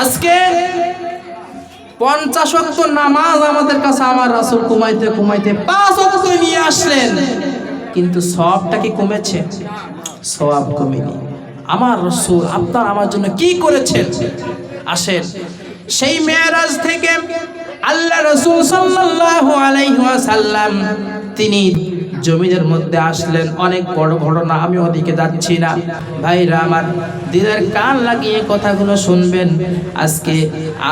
আজকে পঞ্চাশ অক্ত নামাজ আমাদের কাছে আমার রাসুল কুমাইতে কুমাইতে পাঁচ অক্ত নিয়ে আসলেন। কিন্তু সবটা কি কমেছে? সব কমেনি। আমার রসুল আপনার আমার জন্য কি করেছেন? আসেন। সেই মেয়ারাজ থেকে আল্লাহ রসুল সাল্লাল্লাহু আলাইহি ওয়াসাল্লাম তিনি জমিদের মধ্যে আসলেন। অনেক বড় ঘটনা, আমি ওদিকে যাচ্ছি না। ভাইরা আমার দিনের কান লাগিয়ে কথাগুলো শুনবেন। আজকে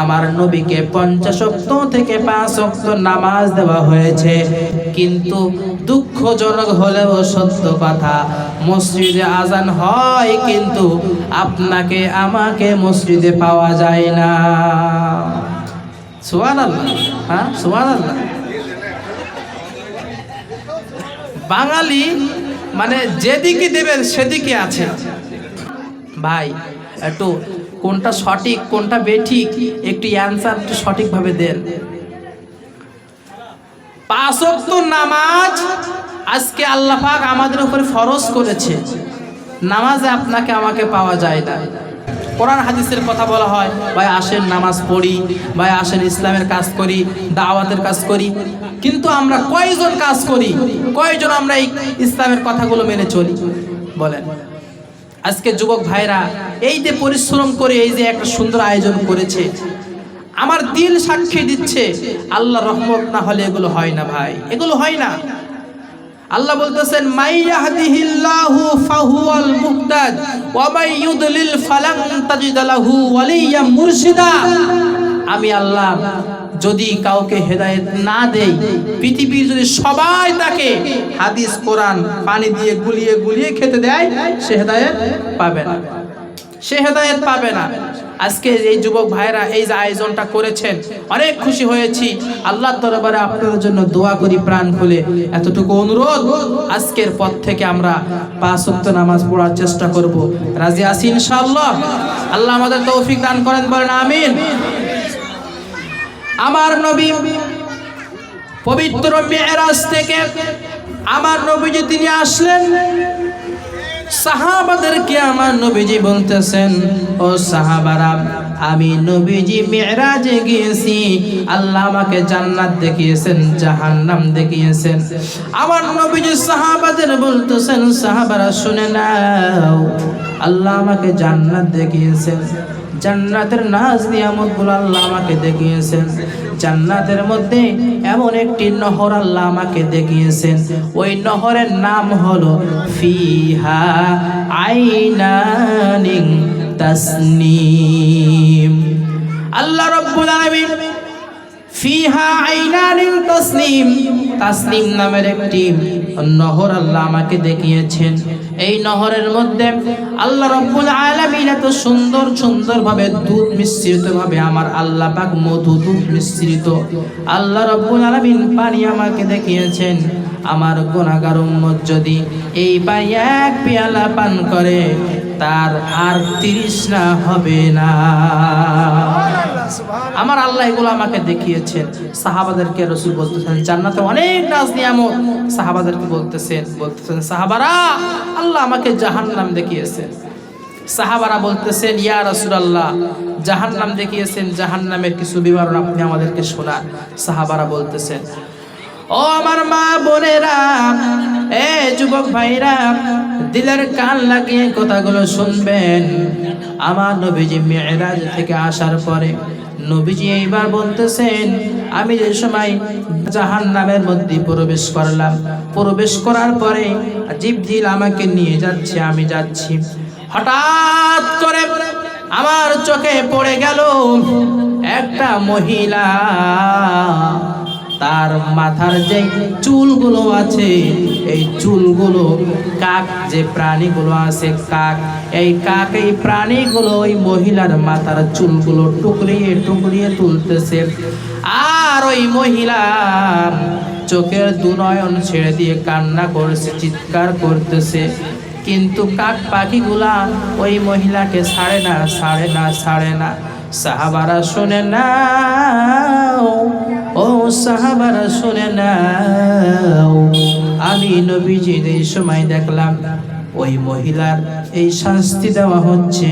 আমার নবীকে পঞ্চাশ অক্ত থেকে পাঁচ অক্ত নামাজ দেওয়া হয়েছে। কিন্তু দুঃখজনক হলেও সত্য কথা, মসজিদে আজান হয়, কিন্তু আপনাকে, আমাকে মসজিদে পাওয়া যায় না। সুয়ান আল্লাহ হ্যাঁ সুয়ান আল্লাহ বাঙালি মানে যেদিকে দেবেন সেদিকে আছে ভাই, একটু কোনটা সঠিক, কোনটা বেঠিক, একটু অ্যান্সার একটু সঠিকভাবে দেন। পাঁচ ওয়াক্ত নামাজ আজকে আল্লাহ পাক আমাদের উপরে ফরজ করেছে। নামাজে আপনাকে, আমাকে পাওয়া যায় না। কোরআন হাদিসের কথা বলা হয়, ভাই আসেন নামাজ পড়ি, ভাই আসেন ইসলামের কাজ করি, দাওয়াতের কাজ করি। কিন্তু আমরা কয়জন কাজ করি? কয়জন আমরা এই ইসলামের কথাগুলো মেনে চলি? বলেন। আজকে যুবক ভাইরা, এই যে পরিশ্রম করে, এই যে একটা সুন্দর আয়োজন করেছে, আমার দিল সাক্ষী দিচ্ছে, আল্লাহ রহমত না হলে এগুলো হয় না ভাই। এগুলো হয় না। আল্লাহ বলতেছেন মাইয়াহদিহিল্লাহু ফাহুয়াল মুহতাদ, ওয়া মাই ইউদলিল ফালান তাজিদ লাহু ওয়ালিয়া মুরশিদা। আমি আল্লাহ, যদি কাউকে হেদায়েত না দেই, পৃথিবীর যদি সবাই তাকে হাদিস, কোরআন পানি দিয়ে গুলিয়ে গুলিয়ে খেতে দেয়, সে হেদায়েত পাবে না। সে হেদায়েত পাবে না। আজকে এই যুবক ভাইরা এই যে আয়োজনটা করেছেন, অনেক খুশি হয়েছি। আল্লাহ দরবারে আপনাদের জন্য দোয়া করি, প্রাণ খুলে। এতটুকু অনুরোধ, আজকের পর থেকে আমরা পাঁচ ওয়াক্ত নামাজ পড়ার চেষ্টা করব। রাজি আছি ইনশাআল্লাহ? আল্লাহ আমাদের তৌফিক দান করেন, বলেন আমিন। আমার নবী পবিত্র মেয়েরাজ থেকে, আমার নবী যে তিনি আসলেন। সাহাবাদেরকে আমার নবীজি বলতেছেন, ও সাহাবারা, আমি নবীজি মেয়েরাজে গিয়েছি। আল্লাহ আমাকে জান্নাত দেখিয়েছেন, জাহান্নাম দেখিয়েছেন। আমার নবীজি সাহাবাদের বলতেছেন, সাহাবারা, শুনে নাও, আল্লাহ আমাকে জান্নাত দেখিয়েছেন। জান্নাতের নাজ নিয়ামতগুলো আল্লাহ আমাকে দেখিয়েছেন। জান্নাতের মধ্যে এমন একটি নহর আল্লাহ আমাকে দেখিয়েছেন। ওই নহরের নাম হলো ফিহা আইনানিং তাসনিম। আল্লাহ রব্বুল আলামিন ফিহা আইনানিন তাসনিম। তাসনিম নামের একটি নহর আল্লাহ আমাকে দেখিয়েছেন। এই নহরের মধ্যে আল্লাহ রব্বুল আলামিন এত সুন্দর সুন্দর ভাবে দুধ মিশ্রিত ভাবে আমার আল্লাহ পাক মধু দুধ মিশ্রিত। আল্লাহ রব্বুল আলামিন পানি আমাকে দেখিয়েছেন। আমার গুনাহগার উম্মত যদি এই পানি এক পেয়ালা পান করে, তার আর তৃষ্ণা হবে না। আমার আল্লাহ এগুলো আমাকে দেখিয়েছেন। সাহাবাদেরকে রসুল বলতেছেন, জান্নাতে অনেক নাজ নিয়ামত। সাহাবাদেরকে বলতেছেন বলতেছেন, সাহাবারা, আল্লাহ আমাকে জাহান নাম দেখিয়েছেন। সাহাবারা বলতেছেন, ইয়া রাসুলাল্লাহ জাহান নাম দেখিয়েছেন জাহান নামের কিছু বিবরণ আপনি আমাদেরকে শোনান। সাহাবারা বলতেছেন ও আমার মা বোনেরা, এ যুবক ভাইরা, দিলের কান লাগিয়ে কথাগুলো শুনবেন। আমার নবীজি মেয়েরাজ থেকে আসার পরে নবীজি এইবার বলতেছেন, আমি যে সময় জাহান নামের মধ্যে প্রবেশ করলাম, প্রবেশ করার পরে জিবজিল আমাকে নিয়ে যাচ্ছে, আমি যাচ্ছি। হঠাৎ করে আমার চোখে পড়ে গেল একটা মহিলা। তার মাথার যে চুলগুলো আছে, এই চুলগুলো কাক, যে প্রাণীগুলো আছে কাক, এই কাক, এই প্রাণীগুলো ওই মহিলার মাথার চুলগুলো টুকরিয়ে টুকরিয়ে তুলতেছে। আর ওই মহিলা চোখের দুনয়ন ছেড়ে দিয়ে কান্না করছে, চিৎকার করতেছে। কিন্তু কাক পাখিগুলা ওই মহিলাকে ছাড়ে না ছাড়ে না ছাড়ে না। সাহাবারা শুনে না ও সাহাবারা শুনে নাও। আমি নবীজির এই সময় দেখলাম, ওই মহিলার এই শাস্তি দেওয়া হচ্ছে।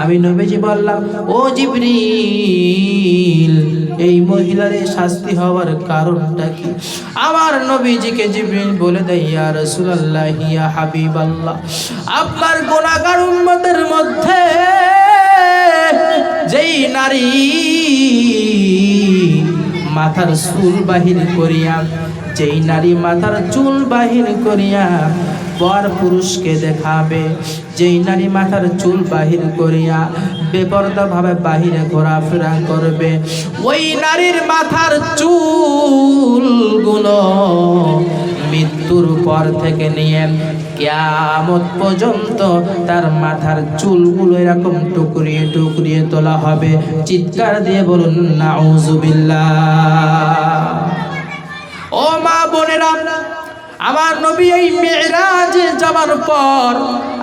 আমি নবীজি বললাম, ও জিবরিল, এই মহিলার এই শাস্তি হওয়ার কারণটা কি? আমার নবীজিকে জিবরিল বলে দেয়, ইয়া রাসূলুল্লাহ, ইয়া হাবিবাল্লাহ, আপনার গুনাহগার উম্মতের মধ্যে যেই নারী মাথার চুল বাহির করিয়া, যেই নারী মাথার চুল বাহির করিয়া বর পুরুষকে দেখাবে, যেই নারী মাথার চুল বাহির করিয়া বেপরদা ভাবে বাহিরে ঘোরাফেরা করবে, ওই নারীর মাথার চুলগুলো মৃত্যুর পর থেকে নিয়ে কেয়ামত পর্যন্ত তার মাথার চুলগুলো এরকম টুকরিয়ে টুকরিয়ে তোলা হবে। চিৎকার দিয়ে বলুন, নাউজুবিল্লাহ। ও মা বোনেরা, আমার নবী এই মেয়েরাজে যাওয়ার পর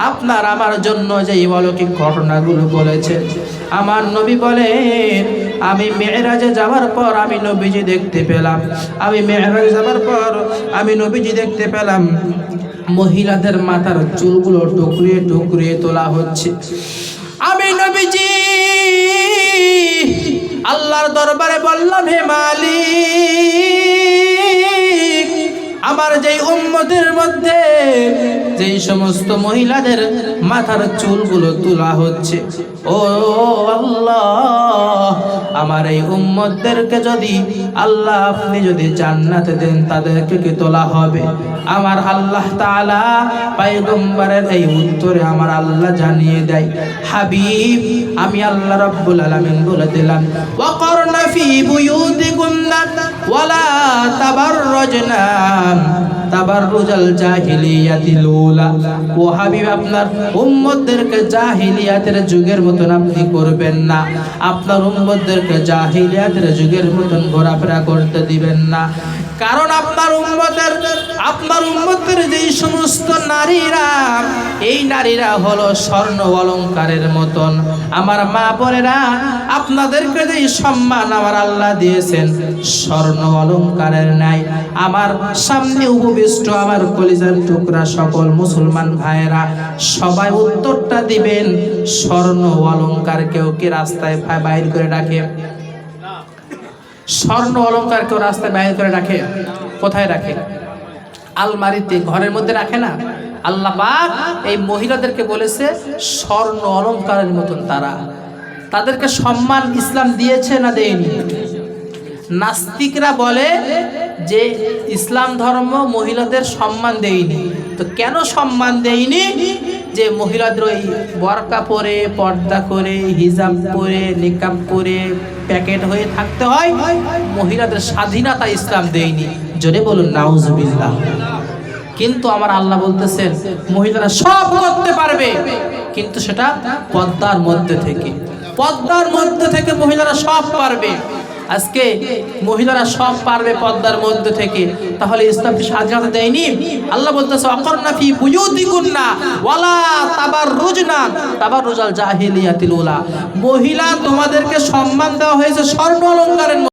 আপনার আমার জন্য যে অলৌকিক ঘটনাগুলো বলেছে, আমার নবী বলেন আমি মেয়েরাজে যাওয়ার পর আমি নবীজি দেখতে পেলাম। আমি মেয়েরাজে যাওয়ার পর আমি নবীজি দেখতে পেলাম। মহিলাদের মাথার চুলগুলো টুকরিয়ে টুকরিয়ে তোলা হচ্ছে। আমি নবীজি, আল্লাহর দরবারে বললাম, হে মালিক আমার যেই উম্মতের মধ্যে যেই সমস্ত মহিলাদের মাথার চুলগুলো তোলা হচ্ছে, ও আল্লাহ, আমার এই উম্মতদেরকে যদি আল্লাহ আপনি যদি জান্নাতে দেন, তাদেরকে কি তোলা হবে? আমার আল্লাহ তাআলা পয়গম্বরের এই উত্তরে আমার আল্লাহ জানিয়ে দেয়, হাবিব, আমি আল্লাহ রাব্বুল আলামিন বলে দিলাম ওয়াকরনা ফি বুয়ুতিকুন্না ওয়ালা উলা ও হাবিব, আপনার উম্মতদেরকে যুগের মতন আপনি করবেন না। আপনার উম্মতদেরকে জাহিলিয়াতের যুগের মতন ঘোরাফেরা করতে দিবেন না। কারণ আপনার উম্মতের আপনার উম্মতের যেই সমস্ত নারীরা, এই নারীরা হলো স্বর্ণ অলংকারের মতন। আমার মা বোনেরা, আপনাদেরকে যেই সম্মান আমার আল্লাহ দিয়েছেন, স্বর্ণ অলংকারের নাই আমার সামনে উপবিষ্ট আমার কলিজার টুকরা সকল মুসলমান ভাইয়েরা, সবাই উত্তরটা দিবেন, স্বর্ণ অলংকার কেউ কি রাস্তায় বাইর করে রাখে? স্বর্ণ অলংকার কেউ রাস্তায় বাইর করে রাখে? কোথায় রাখে? আলমারিতে, ঘরের মধ্যে রাখে না? আল্লাহ পাক এই মহিলাদেরকে বলেছে, স্বর্ণ অলংকারের মতন তারা। তাদেরকে সম্মান ইসলাম দিয়েছে না দেয়নি? নাস্তিকরা বলে যে, ইসলাম ধর্ম মহিলাদের সম্মান দেয়নি। তো কেন সম্মান দেয়নি? যে মহিলাদের ওই বরকা পরে, পর্দা করে, হিজাব পরে, নিকাব করে প্যাকেট হয়ে থাকতে হয়, মহিলাদের স্বাধীনতা ইসলাম দেয়নি। জোরে বলুন, নাউজুবিল্লাহ। কিন্তু আমার আল্লাহ বলতেছেন, মহিলারা সব করতে পারবে। কিন্তু সেটা পদ্মার মধ্যে থেকে। পদ্মার মধ্যে থেকে মহিলারা সব পারবে। আজকে মহিলারা সব পারবে পদ্মার মধ্যে থেকে। তাহলে ইসলাম কি স্বাধীনতা দেয়নি? আল্লাহ বলতেছে অকর্ণা ফি রোজ ওয়ালা তাবার রোজাল জাহিলিয়াতিল উলা। মহিলা তোমাদেরকে সম্মান দেওয়া হয়েছে স্বর্ণ অলংকারের